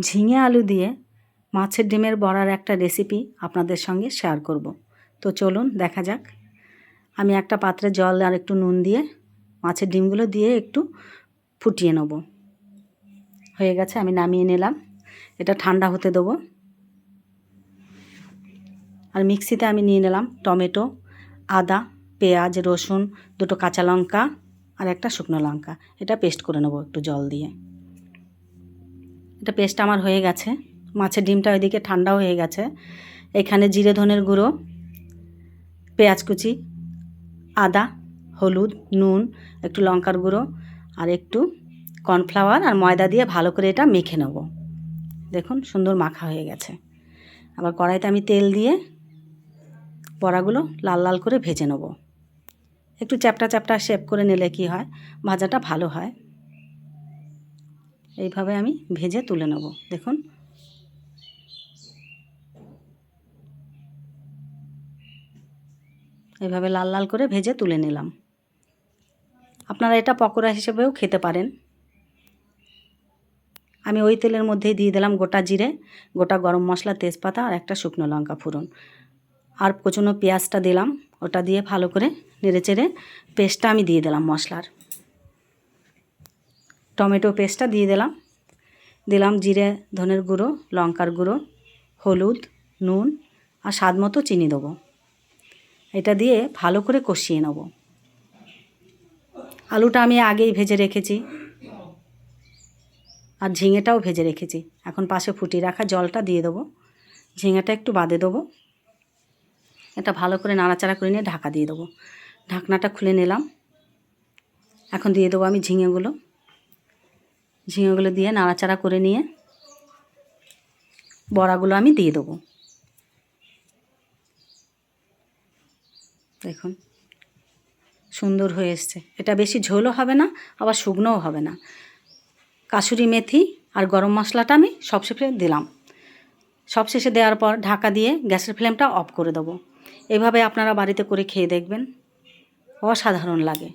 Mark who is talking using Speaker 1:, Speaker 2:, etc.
Speaker 1: ঝিঙে আলু দিয়ে মাছের ডিমের বড়ার একটা রেসিপি আপনাদের সঙ্গে শেয়ার করব। তো চলুন দেখা যাক। আমি একটা পাত্রে জল আর একটু নুন দিয়ে মাছের ডিমগুলো দিয়ে একটু ফুটিয়ে নেব। হয়ে গেছে, আমি নামিয়ে নিলাম। এটা ঠান্ডা হতে দেবো। আর মিক্সিতে আমি নিয়ে নিলাম টমেটো, আদা, পেঁয়াজ, রসুন, দুটো কাঁচা লঙ্কা আর একটা শুকনো লঙ্কা। এটা পেস্ট করে নেব একটু জল দিয়ে। এটা পেস্ট আমার হয়ে গেছে। মাছের ডিমটা ওইদিকে ঠান্ডাও হয়ে গেছে। এখানে জিরে ধনের গুঁড়ো, পেঁয়াজ কুচি, আদা, হলুদ, নুন, একটু লঙ্কার গুঁড়ো আর একটু কর্নফ্লাওয়ার আর ময়দা দিয়ে ভালো করে এটা মেখে নেব। দেখুন সুন্দর মাখা হয়ে গেছে। আবার কড়াইতে আমি তেল দিয়ে বড়াগুলো লাল লাল করে ভেজে নেব। একটু চ্যাপটা চ্যাপটা শেপ করে নিলে কি হয়? ভাজাটা ভালো হয়। এইভাবে আমি ভেজে তুলে নেব, দেখুন। এইভাবে লাল লাল করে ভেজে তুলে নিলাম। আপনারা এটা পকোড়া হিসেবেও খেতে পারেন। আমি ওই তেলের মধ্যেই দিয়ে দিলাম গোটা জিরে, গোটা গরম মশলা, তেজপাতা আর একটা শুকনো লঙ্কা ফোড়ন। আর কচুনো পেঁয়াজটা দিলাম, ওটা দিয়ে ভালো করে নেড়ে চেড়ে পেস্টটা আমি দিয়ে দিলাম মশলার। টমেটো পেস্টটা দিয়ে দিলাম। দিলাম জিরে, ধনের গুঁড়ো, লঙ্কার গুঁড়ো, হলুদ, নুন আর স্বাদ মতো চিনি দেবো। এটা দিয়ে ভালো করে কষিয়ে নেব। আলুটা আমি আগেই ভেজে রেখেছি আর ঝিঙেটাও ভেজে রেখেছি। এখন পাশে ফুটিয়ে রাখা জলটা দিয়ে দেবো। ঝিঙেটা একটু বাদে দেবো। এটা ভালো করে নাড়াচাড়া করে নিয়ে ঢাকা দিয়ে দেবো। ঢাকনাটা খুলে নিলাম। এখন দিয়ে দেবো আমি ঝিঙেগুলো। ঝিঙেগুলো দিয়ে নাড়াচাড়া করে নিয়ে বড়াগুলো আমি দিয়ে দেবো। দেখুন, সুন্দর হয়ে এসছে। এটা বেশি ঝোলও হবে না, আবার শুকনোও হবে না। কাসুরি মেথি আর গরম মশলাটা আমি সবশেষে দিলাম। সবশেষে দেওয়ার পর ঢাকা দিয়ে গ্যাসের ফ্লেমটা অফ করে দেবো। এভাবে আপনারা বাড়িতে করে খেয়ে দেখবেন। অসাধারণ লাগে।